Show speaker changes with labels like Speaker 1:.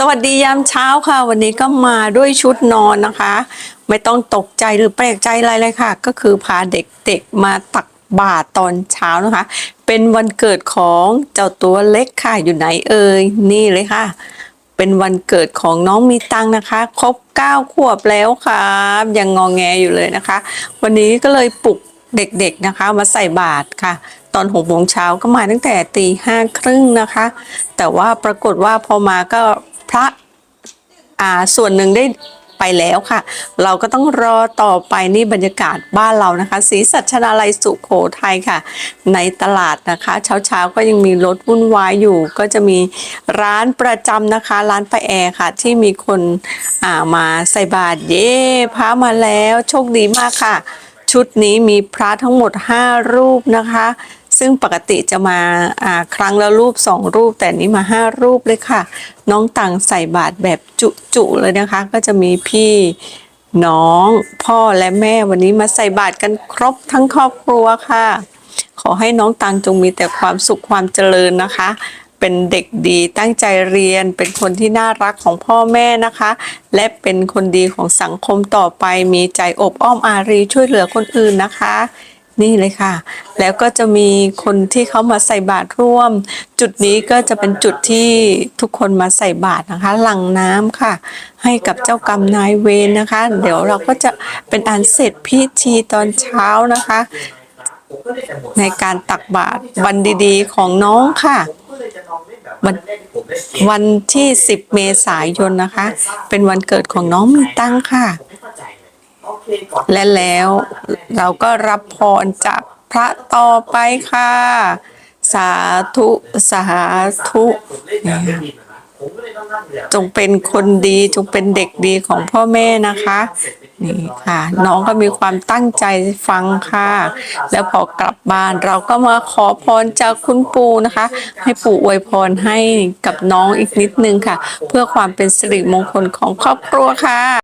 Speaker 1: สวัสดียามเช้าค่ะ วันนี้ก็มาด้วยชุดนอนนะคะ ไม่ต้องตกใจหรือแปลกใจอะไรเลยค่ะ ก็คือพาเด็กๆมาตักบาตรตอนเช้านะคะ เป็นวันเกิดของเจ้าตัวเล็กค่ะอยู่ไหนเอ่ยนี่เลยค่ะ เป็นวันเกิดของน้องมีตังนะคะ ครบ9ขวบแล้วครับยังงองแงอยู่เลยนะคะ วันนี้ก็เลยปลุกเด็กๆนะคะ มาใส่บาตรค่ะตอนหกโมงเช้าก็มาตั้งแต่ตีห้าครึ่งนะคะ แต่ว่าปรากฏว่าพอมาก็ พระอ่าส่วนหนึ่งได้ไปแล้วค่ะ เราก็ต้องรอต่อไปนี่บรรยากาศบ้านเรานะคะศรีสัชนาลัยสุโขทัยค่ะ ในตลาดนะคะ เช้าๆก็ยังมีรถวุ่นวายอยู่ ก็จะมีร้านประจำนะคะ ร้านปาแอร์ค่ะ ที่มีคนอ่ามาใส่บาตรเย่พระมาแล้วโชคดีมากค่ะ ชุดนี้มีพระทั้งหมด 5 รูปนะคะ ซึ่งปกติจะมาครั้งละรูปสองรูป แต่นี้มาห้ารูปเลยค่ะ น้องตังใส่บาตรแบบจุๆเลยนะคะ ก็จะมีพี่น้องพ่อและแม่วันนี้มาใส่บาตรกันครบทั้งครอบครัวค่ะ ขอให้น้องตังจงมีแต่ความสุขความเจริญนะคะ เป็นเด็กดีตั้งใจเรียน เป็นคนที่น่ารักของพ่อแม่นะคะ และเป็นคนดีของสังคมต่อไปมีใจอบอ้อมอารีช่วยเหลือคนอื่นนะคะ นี่เลยค่ะ แล้วก็จะมีคนที่เขามาใส่บาตรร่วม จุดนี้ก็จะเป็นจุดที่ทุกคนมาใส่บาตรนะคะหลังน้ำค่ะ ให้กับเจ้ากรรมนายเวรนะคะ เดี๋ยวเราก็จะเป็นอันเสร็จพิธีตอนเช้านะคะ ในการตักบาตรวันดีๆ ของน้องค่ะวันวันที่ 10 เมษายนนะคะ เป็นวันเกิดของน้องมีตั้งค่ะ และแล้วเราก็รับพรจากพระต่อไปค่ะ สาธุ สาธุ จงเป็นคนดีจงเป็นเด็กดีของพ่อแม่นะคะนี่ค่ะ น้องก็มีความตั้งใจฟังค่ะ แล้วพอกลับบ้านเราก็มาขอพรจากคุณปู่นะคะ ให้ปู่อวยพรให้กับน้องอีกนิดนึงค่ะ เพื่อความเป็นสิริมงคลของครอบครัวค่ะ